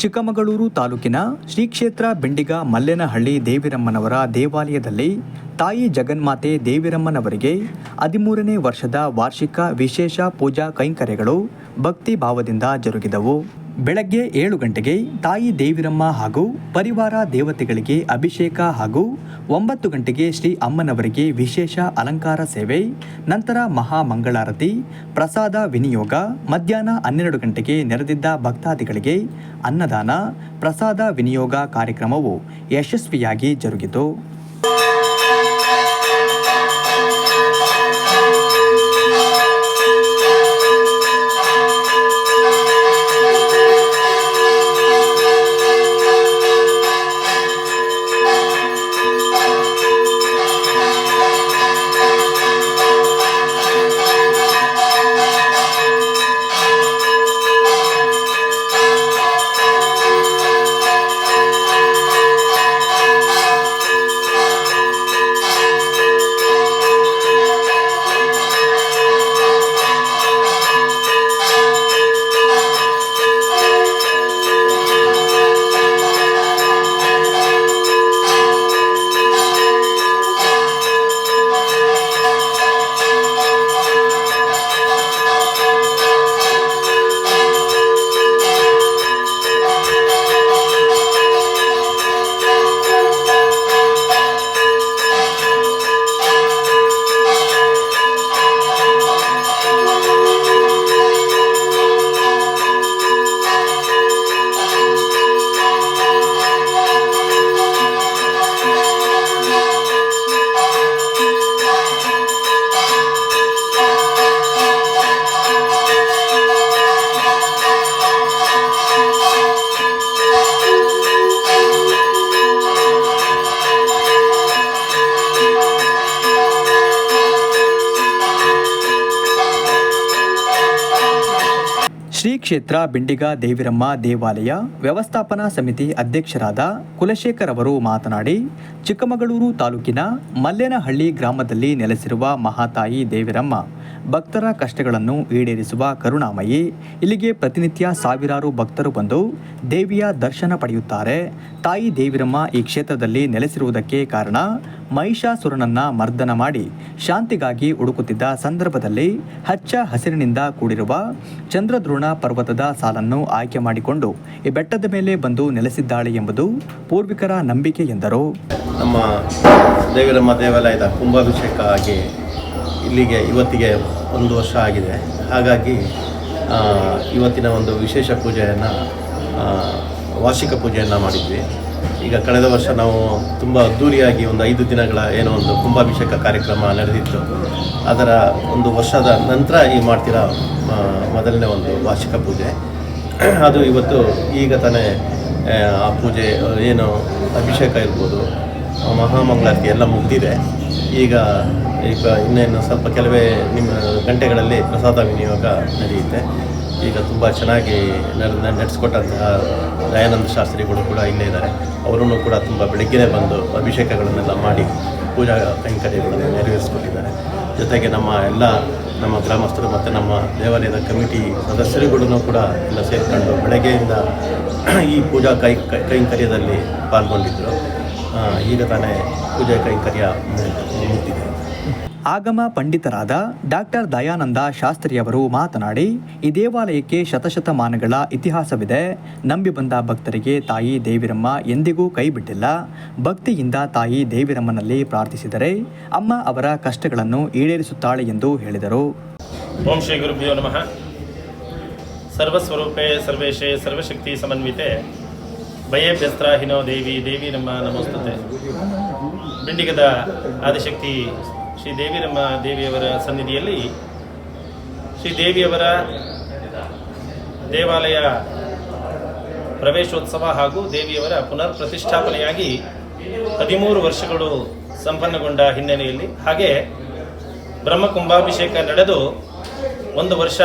ಚಿಕ್ಕಮಗಳೂರು ತಾಲೂಕಿನ ಶ್ರೀ ಕ್ಷೇತ್ರ ಬೆಂಡಿಗ ಮಲ್ಲೇನಹಳ್ಳಿ ದೇವಿರಮ್ಮನವರ ದೇವಾಲಯದಲ್ಲಿ ತಾಯಿ ಜಗನ್ಮಾತೆ ದೇವಿರಮ್ಮನವರಿಗೆ ಹದಿಮೂರನೇ ವರ್ಷದ ವಾರ್ಷಿಕ ವಿಶೇಷ ಪೂಜಾ ಕೈಂಕರ್ಯಗಳು ಭಕ್ತಿ ಭಾವದಿಂದ ಜರುಗಿದವು. ಬೆಳಗ್ಗೆ ಏಳು ಗಂಟೆಗೆ ತಾಯಿ ದೇವಿರಮ್ಮ ಹಾಗೂ ಪರಿವಾರ ದೇವತೆಗಳಿಗೆ ಅಭಿಷೇಕ ಹಾಗೂ ಒಂಬತ್ತು ಗಂಟೆಗೆ ಶ್ರೀ ಅಮ್ಮನವರಿಗೆ ವಿಶೇಷ ಅಲಂಕಾರ ಸೇವೆ, ನಂತರ ಮಹಾ ಮಂಗಳಾರತಿ, ಪ್ರಸಾದ ವಿನಿಯೋಗ, ಮಧ್ಯಾಹ್ನ ಹನ್ನೆರಡು ಗಂಟೆಗೆ ನೆರೆದಿದ್ದ ಭಕ್ತಾದಿಗಳಿಗೆ ಅನ್ನದಾನ, ಪ್ರಸಾದ ವಿನಿಯೋಗ ಕಾರ್ಯಕ್ರಮವು ಯಶಸ್ವಿಯಾಗಿ ಜರುಗಿತು. ಶ್ರೀ ಕ್ಷೇತ್ರ ಬಿಂಡಿಗ ದೇವಿರಮ್ಮ ದೇವಾಲಯ ವ್ಯವಸ್ಥಾಪನಾ ಸಮಿತಿ ಅಧ್ಯಕ್ಷರಾದ ಕುಲಶೇಖರ್ ಅವರು ಮಾತನಾಡಿ ಚಿಕ್ಕಮಗಳೂರು ತಾಲೂಕಿನ ಮಲ್ಲೇನಹಳ್ಳಿ ಗ್ರಾಮದಲ್ಲಿ ನೆಲೆಸಿರುವ ಮಹಾತಾಯಿ ದೇವಿರಮ್ಮ, ಭಕ್ತರ ಕಷ್ಟಗಳನ್ನು ಈಡೇರಿಸುವ ಕರುಣಾಮಯಿ, ಇಲ್ಲಿಗೆ ಪ್ರತಿನಿತ್ಯ ಸಾವಿರಾರು ಭಕ್ತರು ಬಂದು ದೇವಿಯ ದರ್ಶನ ಪಡೆಯುತ್ತಾರೆ. ತಾಯಿ ದೇವಿರಮ್ಮ ಈ ಕ್ಷೇತ್ರದಲ್ಲಿ ನೆಲೆಸಿರುವುದಕ್ಕೆ ಕಾರಣ ಮಹಿಷಾಸುರನನ್ನ ಮರ್ದನ ಮಾಡಿ ಶಾಂತಿಗಾಗಿ ಹುಡುಕುತ್ತಿದ್ದ ಸಂದರ್ಭದಲ್ಲಿ ಹಚ್ಚ ಹಸಿರಿನಿಂದ ಕೂಡಿರುವ ಚಂದ್ರದ್ರೋಣ ಪರ್ವತದ ಸಾಲನ್ನು ಆಯ್ಕೆ ಮಾಡಿಕೊಂಡು ಈ ಬೆಟ್ಟದ ಮೇಲೆ ಬಂದು ನೆಲೆಸಿದ್ದಾಳೆ ಎಂಬುದು ಪೂರ್ವಿಕರ ನಂಬಿಕೆ ಎಂದರು. ನಮ್ಮ ದೇವಿರಮ್ಮ ದೇವಾಲಯದ ಕುಂಭಾಭಿಷೇಕ ಆಗಿ ಇಲ್ಲಿಗೆ, ಇವತ್ತಿಗೆ ಒಂದು ವರ್ಷ ಆಗಿದೆ. ಹಾಗಾಗಿ ಇವತ್ತಿನ ಒಂದು ವಿಶೇಷ ಪೂಜೆಯನ್ನು ವಾರ್ಷಿಕ ಪೂಜೆಯನ್ನು ಮಾಡಿದ್ವಿ. ಈಗ ಕಳೆದ ವರ್ಷ ನಾವು ತುಂಬ ಅದ್ಧೂರಿಯಾಗಿ ಒಂದು ಐದು ದಿನಗಳ ಏನೋ ಒಂದು ಕುಂಭಾಭಿಷೇಕ ಕಾರ್ಯಕ್ರಮ ನಡೆದಿತ್ತು. ಅದರ ಒಂದು ವರ್ಷದ ನಂತರ ಈ ಮಾಡ್ತಿರೋ ಮೊದಲನೇ ಒಂದು ವಾರ್ಷಿಕ ಪೂಜೆ. ಅದು ಇವತ್ತು ಈಗ ತಾನೇ, ಆ ಪೂಜೆ ಏನು ಅಭಿಷೇಕ ಇರ್ಬೋದು ಮಹಾಮಂಗಳಾರತಿ ಎಲ್ಲ ಮುಗಿದಿದೆ. ಈಗ ಈಗ ಇನ್ನೇನು ಸ್ವಲ್ಪ ಕೆಲವೇ ನಿಮ್ಮ ಗಂಟೆಗಳಲ್ಲಿ ಪ್ರಸಾದ ವಿನಿಯೋಗ ನಡೆಯುತ್ತೆ. ಈಗ ತುಂಬ ಚೆನ್ನಾಗಿ ನಡೆಸ್ಕೊಟ್ಟಂತಹ ದಯಾನಂದ ಶಾಸ್ತ್ರಿಗಳು ಕೂಡ ಇಲ್ಲೇ ಇದ್ದಾರೆ. ಅವರೂ ಕೂಡ ತುಂಬ ಬೆಳಗ್ಗೆನೇ ಬಂದು ಅಭಿಷೇಕಗಳನ್ನೆಲ್ಲ ಮಾಡಿ ಪೂಜಾ ಕೈಂಕರ್ಯಗಳನ್ನು ನೆರವೇರಿಸ್ಕೊಟ್ಟಿದ್ದಾರೆ ಜೊತೆಗೆ ನಮ್ಮ ಎಲ್ಲ, ನಮ್ಮ ಗ್ರಾಮಸ್ಥರು ಮತ್ತು ನಮ್ಮ ದೇವಾಲಯದ ಕಮಿಟಿ ಸದಸ್ಯರುಗಳನ್ನು ಕೂಡ ಎಲ್ಲ ಸೇರಿಕೊಂಡು ಬೆಳಗ್ಗೆಯಿಂದ ಈ ಪೂಜಾ ಕೈ, ಕೈಂಕರ್ಯದಲ್ಲಿ ಪಾಲ್ಗೊಂಡಿದ್ದರು. ಈಗ ತಾನೇ ಪೂಜೆ ಕೈಂಕರ್ಯ ಆಗಮ ಪಂಡಿತರಾದ ಡಾಕ್ಟರ್ ದಯಾನಂದ ಶಾಸ್ತ್ರಿಯವರು ಮಾತನಾಡಿ ಈ ದೇವಾಲಯಕ್ಕೆ ಶತಶತಮಾನಗಳ ಇತಿಹಾಸವಿದೆ. ನಂಬಿ ಬಂದ ಭಕ್ತರಿಗೆ ತಾಯಿ ದೇವಿರಮ್ಮ ಎಂದಿಗೂ ಕೈಬಿಟ್ಟಿಲ್ಲ. ಭಕ್ತಿಯಿಂದ ತಾಯಿ ದೇವಿರಮ್ಮನಲ್ಲಿ ಪ್ರಾರ್ಥಿಸಿದರೆ ಅಮ್ಮ ಅವರ ಕಷ್ಟಗಳನ್ನು ಈಡೇರಿಸುತ್ತಾಳೆ ಎಂದು ಹೇಳಿದರು. ಓಂ ಶ್ರೀ ಗುರುಭ್ಯೋ ನಮಃ. ಸರ್ವಸ್ವರೂಪೇ ಸರ್ವೇಶೇ ಸರ್ವಶಕ್ತಿ ಸಮನ್ವಿತೆ. ಭಯಭ್ಯಸ್ತ್ರಾಹಿನೋ ದೇವಿ ದೇವಿ ನಮ್ಮ ನಮಸ್ತತೆ. ಬಿಂಡಿಗದ ಆದಿಶಕ್ತಿ ಶ್ರೀ ದೇವಿ ನಮ್ಮ ದೇವಿಯವರ ಸನ್ನಿಧಿಯಲ್ಲಿ ಶ್ರೀ ದೇವಿಯವರ ದೇವಾಲಯ ಪ್ರವೇಶೋತ್ಸವ ಹಾಗೂ ದೇವಿಯವರ ಪುನರ್ ಪ್ರತಿಷ್ಠಾಪನೆಯಾಗಿ ಹದಿಮೂರು ವರ್ಷಗಳು ಸಂಪನ್ನಗೊಂಡ ಹಿನ್ನೆಲೆಯಲ್ಲಿ ಹಾಗೆ ಬ್ರಹ್ಮಕುಂಭಾಭಿಷೇಕ ನಡೆದು ಒಂದು ವರ್ಷ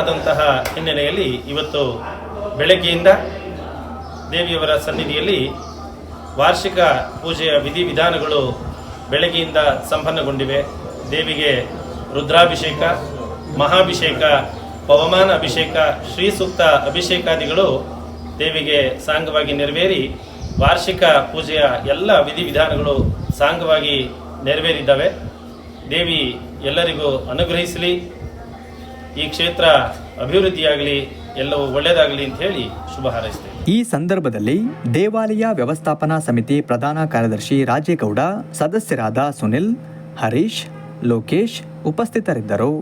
ಆದಂತಹ ಹಿನ್ನೆಲೆಯಲ್ಲಿ ಇವತ್ತು ಬೆಳಗ್ಗೆಯಿಂದ ದೇವಿಯವರ ಸನ್ನಿಧಿಯಲ್ಲಿ ವಾರ್ಷಿಕ ಪೂಜೆಯ ವಿಧಿವಿಧಾನಗಳು ಬೆಳಗ್ಗೆಯಿಂದ ಸಂಪನ್ನಗೊಂಡಿವೆ. ದೇವಿಗೆ ರುದ್ರಾಭಿಷೇಕ, ಮಹಾಭಿಷೇಕ, ಪವಮಾನ ಅಭಿಷೇಕ ಶ್ರೀ ಸೂಕ್ತ ಅಭಿಷೇಕಾದಿಗಳು ದೇವಿಗೆ ಸಾಂಗವಾಗಿ ನೆರವೇರಿ ವಾರ್ಷಿಕ ಪೂಜೆಯ ಎಲ್ಲ ವಿಧಿವಿಧಾನಗಳು ಸಾಂಗವಾಗಿ ನೆರವೇರಿದ್ದಾವೆ. ದೇವಿ ಎಲ್ಲರಿಗೂ ಅನುಗ್ರಹಿಸಲಿ. ಈ ಕ್ಷೇತ್ರ ಅಭಿವೃದ್ಧಿಯಾಗಲಿ, ಎಲ್ಲವೂ ಒಳ್ಳೆಯದಾಗಲಿ ಅಂತ ಹೇಳಿ ಶುಭ ಹಾರೈಸ್ತೇನೆ. ಈ ಸಂದರ್ಭದಲ್ಲಿ ದೇವಾಲಯ ವ್ಯವಸ್ಥಾಪನಾ ಸಮಿತಿ ಪ್ರಧಾನ ಕಾರ್ಯದರ್ಶಿ ರಾಜೇಗೌಡ ಸದಸ್ಯರಾದ ಸುನಿಲ್ ಹರೀಶ್ ಲೋಕೇಶ್ ಉಪಸ್ಥಿತರಿದ್ದರು.